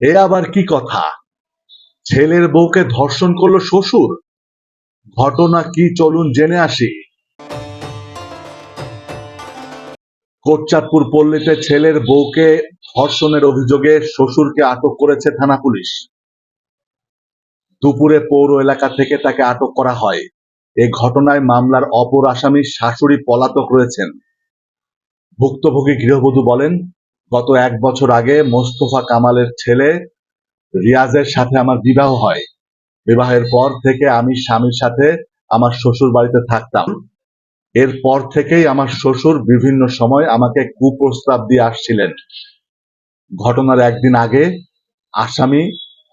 এ আবার কি কথা? ছেলের বউকে ধর্ষণ করল শ্বশুর? ঘটনা কি চলুন জেনে আসি। কোটচাঁদপুর পল্লীতে ছেলের বউকে ধর্ষণের অভিযোগে শ্বশুরকে আটক করেছে থানা পুলিশ। দুপুরে পৌর এলাকা থেকে তাকে আটক করা হয়। এ ঘটনায় মামলার অপর আসামি শাশুড়ি পলাতক রয়েছেন। ভুক্তভোগী গৃহবধূ বলেন গত এক বছর আগে মোস্তফা কামালের ছেলে রিয়াজের সাথে আমার বিবাহ হয়। বিবাহের পর থেকে আমি স্বামীর সাথে আমার শ্বশুর বাড়িতে থাকতাম। এরপর থেকেই আমার শ্বশুর বিভিন্ন সময় আমাকে কুপ্রস্তাব দিয়ে আসছিলেন। ঘটনার একদিন আগে আসামি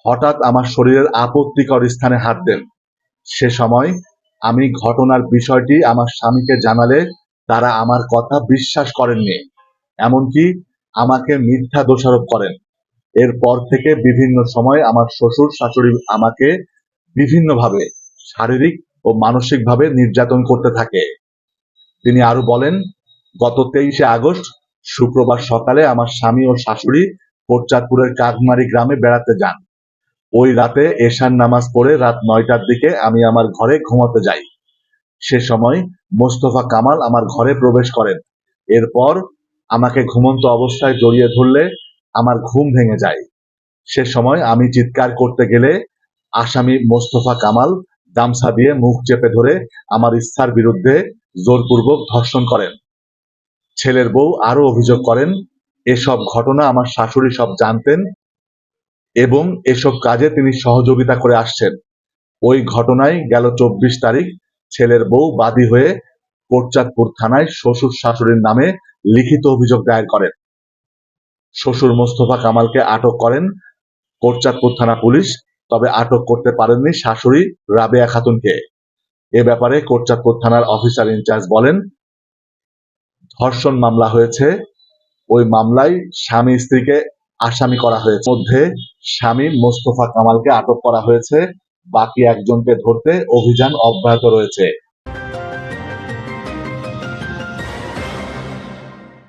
হঠাৎ আমার শরীরের আপত্তিকর স্থানে হাত দেন। সে সময় আমি ঘটনার বিষয়টি আমার স্বামীকে জানালে তারা আমার কথা বিশ্বাস করেননি। এমনকি আমাকে মিথ্যা দোষারোপ করেন। এরপর থেকে বিভিন্ন সময় আমার শ্বশুর শাশুড়ি আমাকে বিভিন্নভাবে শারীরিক ও মানসিকভাবে নির্যাতন করতে থাকে। তিনি আরও বলেন, গত তেইশে আগস্ট, শুক্রবার সকালে আমার স্বামী ও শাশুড়ি কোটচাঁদপুরের কাকমারি গ্রামে বেড়াতে যান। ওই রাতে এশার নামাজ পড়ে রাত নয়টার দিকে আমি আমার ঘরে ঘুমাতে যাই। সে সময় মোস্তফা কামাল আমার ঘরে প্রবেশ করেন। এরপর আমাকে ঘুমন্ত অবস্থায় জড়িয়ে ধরলে আমার ঘুম ভেঙে যায়। সে সময় আমি চিৎকার করতে গেলে আসামি মোস্তফা কামাল গামছা দিয়ে মুখ চেপে ধরে আমার ইচ্ছার বিরুদ্ধে জোরপূর্বক ধর্ষণ করেন। ছেলের বউ আরও অভিযোগ করেন, এসব ঘটনা আমার শাশুড়ি সব জানতেন এবং এসব কাজে তিনি সহযোগিতা করে আসছেন। ওই ঘটনায় গেল চব্বিশ তারিখ, ছেলের বউ বাদী হয়ে কোটচাঁদপুর থানায় শ্বশুর শাশুড়ির নামে লিখিত অভিযোগ দায়ের করেন। শ্বশুর মোস্তফা কামালকে আটক করেন কোটচাঁদপুর থানা পুলিশ, তবে আটক করতে পারেননি শাশুড়ি রাবেয়া খাতুনকে। এ ব্যাপারে কোটচাঁদপুর থানার অফিসার ইনচার্জ বলেন, ধর্ষণ মামলা হয়েছে। ওই মামলায় স্বামী স্ত্রীকে আসামি করা হয়েছে। মধ্যে স্বামী মোস্তফা কামালকে আটক করা হয়েছে। বাকি একজনকে ধরতে অভিযান অব্যাহত রয়েছে।